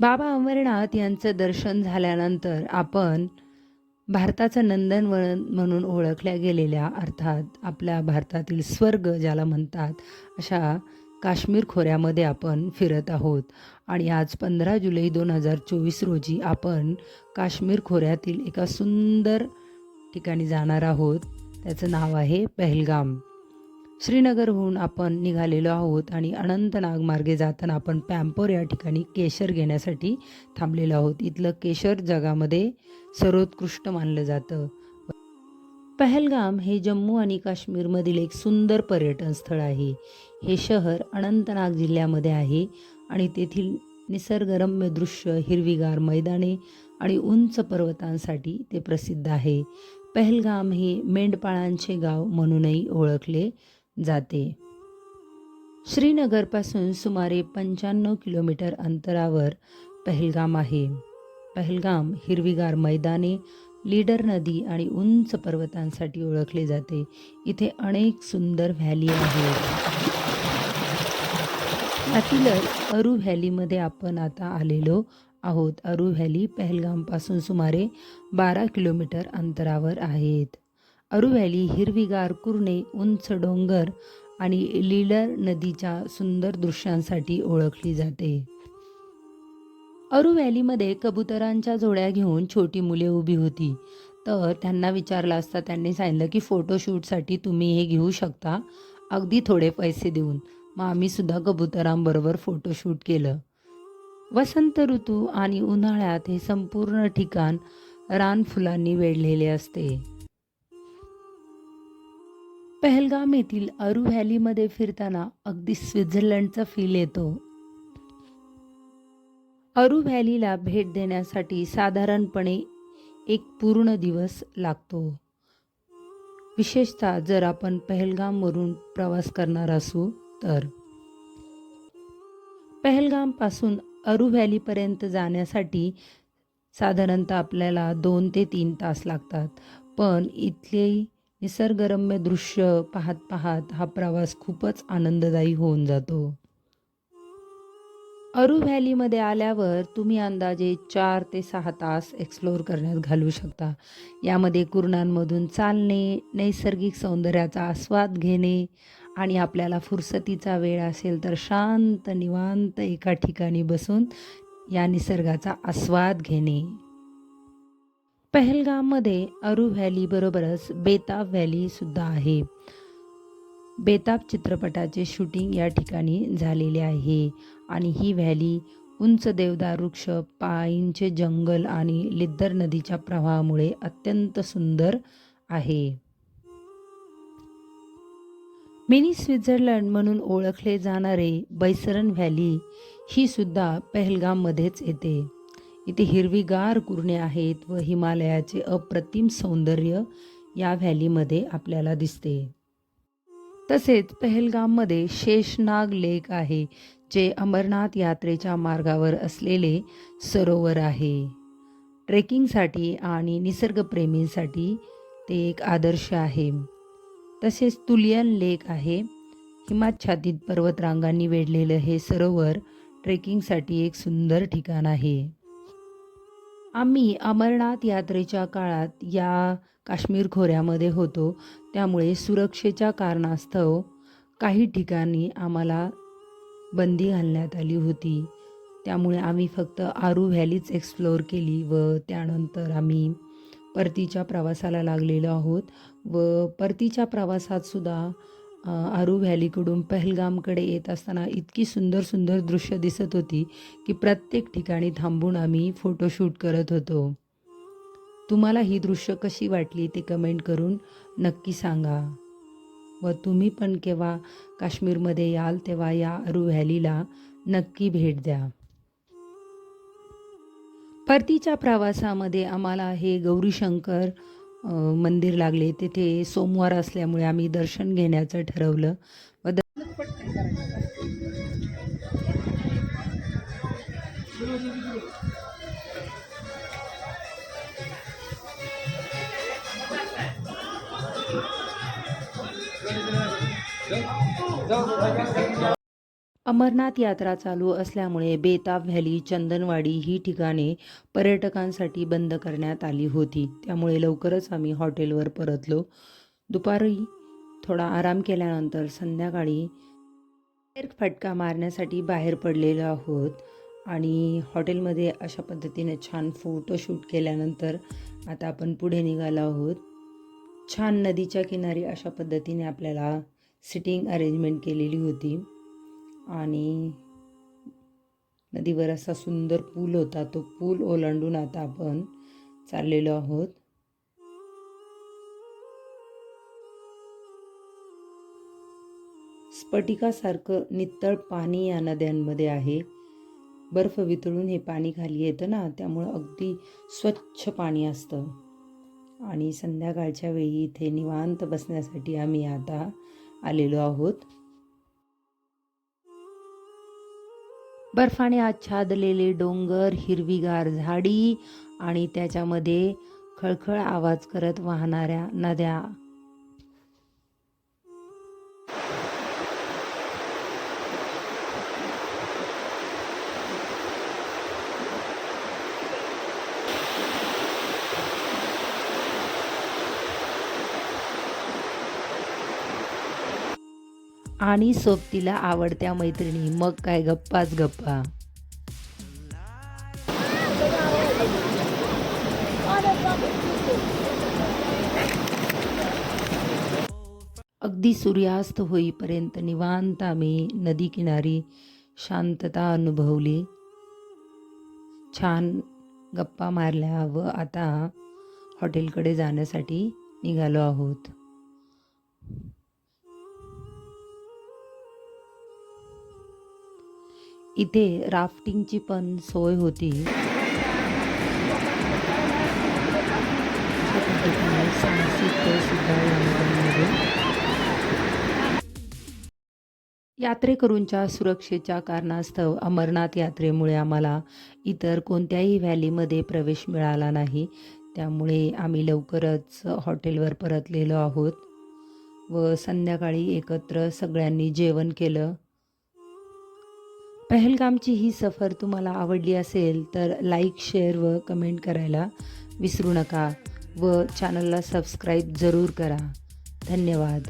बाबा अमरनाथ यांचं दर्शन झाल्यानंतर आपण भारताचं नंदनवन म्हणून ओळखल्या गेलेल्या अर्थात आपल्या भारतातील स्वर्ग ज्याला म्हणतात अशा काश्मीर खोऱ्यामध्ये आपण फिरत आहोत. आणि आज पंधरा जुलै दोन हजार चोवीस रोजी आपण काश्मीर खोऱ्यातील एका सुंदर ठिकाणी जाणार आहोत. त्याचं नाव आहे पहलगाम. श्रीनगरहून आपण निघालेलो आहोत आणि अनंतनाग मार्गे जाताना आपण पॅम्पोर या ठिकाणी केशर घेण्यासाठी थांबलेलो आहोत. इथलं केशर जगामध्ये सर्वोत्कृष्ट मानलं जातं. पहलगाम हे जम्मू आणि काश्मीरमधील एक सुंदर पर्यटन स्थळ आहे. हे शहर अनंतनाग जिल्ह्यामध्ये आहे आणि तेथील निसर्गरम्य दृश्य हिरवीगार मैदाने आणि उंच पर्वतांसाठी ते प्रसिद्ध आहे. पहलगाम हे मेंढपाळांचे गाव म्हणूनही ओळखले जाते. श्रीनगरपासून सुमारे पंच्याण्णव किलोमीटर अंतरावर पहलगाम आहे. पहलगाम हिरवीगार मैदाने लीडर नदी आणि उंच पर्वतांसाठी ओळखले जाते. इथे अनेक सुंदर व्हॅली आहेत. त्यातीलच अरू व्हॅलीमध्ये आपण आता आलेलो आहोत. अरू व्हॅली पहलगामपासून सुमारे बारा किलोमीटर अंतरावर आहेत. अरुव्हॅली हिरवीगार कुरणे उंच डोंगर आणि लीलर नदीच्या सुंदर दृश्यांसाठी ओळखली जाते. अरू व्हॅलीमध्ये कबुतरांच्या जोड्या घेऊन छोटी मुले उभी होती. तर त्यांना विचारलं असता त्यांनी सांगितलं की फोटोशूटसाठी तुम्ही हे घेऊ शकता? अगदी थोडे पैसे देऊन. मग आम्हीसुद्धा कबुतरांबरोबर फोटोशूट केलं. वसंत ऋतू आणि उन्हाळ्यात हे संपूर्ण ठिकाण रानफुलांनी वेढलेले असते. पहलगाम येथील अरू व्हॅलीमध्ये फिरताना अगदी स्वित्झर्लंडचा फील येतो. अरू व्हॅलीला भेट देण्यासाठी साधारणपणे एक पूर्ण दिवस लागतो. विशेषतः जर आपण पहलगामवरून प्रवास करणार असू तर. पहलगामपासून अरू व्हॅलीपर्यंत जाण्यासाठी साधारणतः आपल्याला दोन ते तीन तास लागतात. पण इथले निसर्गरम्य दृश्य पाहत पाहत हा प्रवास खूपच आनंददायी होऊन जातो. अरू व्हॅलीमध्ये आल्यावर तुम्ही अंदाजे चार ते सहा तास एक्सप्लोअर करण्यात घालवू शकता. यामध्ये कुरणांमधून चालणे नैसर्गिक सौंदर्याचा आस्वाद घेणे आणि आपल्याला फुरसतीचा वेळ असेल तर शांत निवांत एका ठिकाणी बसून या निसर्गाचा आस्वाद घेणे. पहलगाममध्ये अरू व्हॅलीबरोबरच बेताब व्हॅलीसुद्धा आहे. बेताब चित्रपटाचे शूटिंग या ठिकाणी झालेले आहे आणि ही व्हॅली उंच देवदार वृक्ष पाईंचे जंगल आणि लिद्दर नदीच्या प्रवाहामुळे अत्यंत सुंदर आहे. मिनी स्वित्झर्लंड म्हणून ओळखले जाणारे बैसरन व्हॅली ही सुद्धा पहलगाममध्येच येते. इथे हिरवीगार कुरणे आहेत व हिमालयाचे अप्रतिम सौंदर्य या व्हॅलीमध्ये आपल्याला दिसते. तसेच पहलगाममध्ये शेषनाग लेक आहे जे अमरनाथ यात्रेच्या मार्गावर असलेले सरोवर आहे. ट्रेकिंगसाठी आणि निसर्गप्रेमींसाठी ते एक आदर्श आहे. तसेच तुलियन लेक आहे. हिमाच्छादित पर्वतरांगांनी वेढलेलं हे सरोवर ट्रेकिंगसाठी एक सुंदर ठिकाण आहे. आम्ही अमरनाथ यात्रेच्या काळात या काश्मीर खोऱ्यामध्ये होतो. त्यामुळे सुरक्षेच्या कारणास्तव काही ठिकाणी आम्हाला बंदी घालण्यात आली होती. त्यामुळे आम्ही फक्त आरू व्हॅलीच एक्सप्लोअर केली व त्यानंतर आम्ही परतीच्या प्रवासाला लागलेलो आहोत व परतीच्या प्रवासातसुद्धा आरू व्हॅलीकडून पहलगामकडे येत असताना इतकी सुंदर सुंदर दृश्य दिसत होती की प्रत्येक ठिकाणी थांबून आम्ही फोटोशूट करत होतो. तुम्हाला ही दृश्य कशी वाटली ते कमेंट करून नक्की सांगा. व तुम्ही पण केव्हा काश्मीरमध्ये याल तेव्हा या अरू व्हॅलीला नक्की भेट द्या. परतीच्या प्रवासामध्ये आम्हाला हे गौरीशंकर मंदिर लागले. तिथे सोमवार असल्यामुळे आम्ही दर्शन घेण्याचं ठरवलं. व द अमरनाथ यात्रा चालू असल्यामुळे बेताब व्हॅली चंदनवाडी ही ठिकाणे पर्यटकांसाठी बंद करण्यात आली होती. त्यामुळे लवकरच आम्ही हॉटेलवर परतलो. दुपारी थोडा आराम केल्यानंतर संध्याकाळी फटका मारण्यासाठी बाहेर पडलेलो आहोत आणि हॉटेलमध्ये अशा पद्धतीने छान फोटोशूट केल्यानंतर आता आपण पुढे निघालो आहोत. छान नदीच्या किनारी अशा पद्धतीने आपल्याला सिटिंग अरेंजमेंट केलेली होती. आणि नदीवर असा सुंदर पूल होता तो पूल ओलांडून आता आपण चाललेलो आहोत. स्फटिकासारखं नितळ पाणी या नद्यांमध्ये आहे. बर्फ वितळून हे पाणी खाली येतं ना त्यामुळं अगदी स्वच्छ पाणी असतं. आणि संध्याकाळच्या वेळी इथे निवांत बसण्यासाठी आम्ही आता आलेलो आहोत. बर्फाने आच्छादलेले डोंगर हिरवीगार झाडी आणि त्याच्यामध्ये खळखळ आवाज करत वाहणाऱ्या नद्या. आणि सोबतीला आवडत्या मैत्रिणी. मग काय गप्पाच गप्पा. अगदी सूर्यास्त होईपर्यंत निवांत आम्ही नदी किनारी शांतता अनुभवली. छान गप्पा मारल्या व आता हॉटेलकडे जाण्यासाठी निघालो आहोत. इथे राफ्टिंगची पण सोय होती. यात्रेकरूंच्या सुरक्षेच्या कारणास्तव अमरनाथ यात्रेमुळे आम्हाला इतर कोणत्याही व्हॅलीमध्ये प्रवेश मिळाला नाही. त्यामुळे आम्ही लवकरच हॉटेलवर परतलेलो आहोत व संध्याकाळी एकत्र सगळ्यांनी जेवण केलं. पहलगामची ही सफर तुम्हाला आवडली असेल तर लाईक शेअर व कमेंट करायला विसरू नका व चॅनलला सबस्क्राईब जरूर करा. धन्यवाद.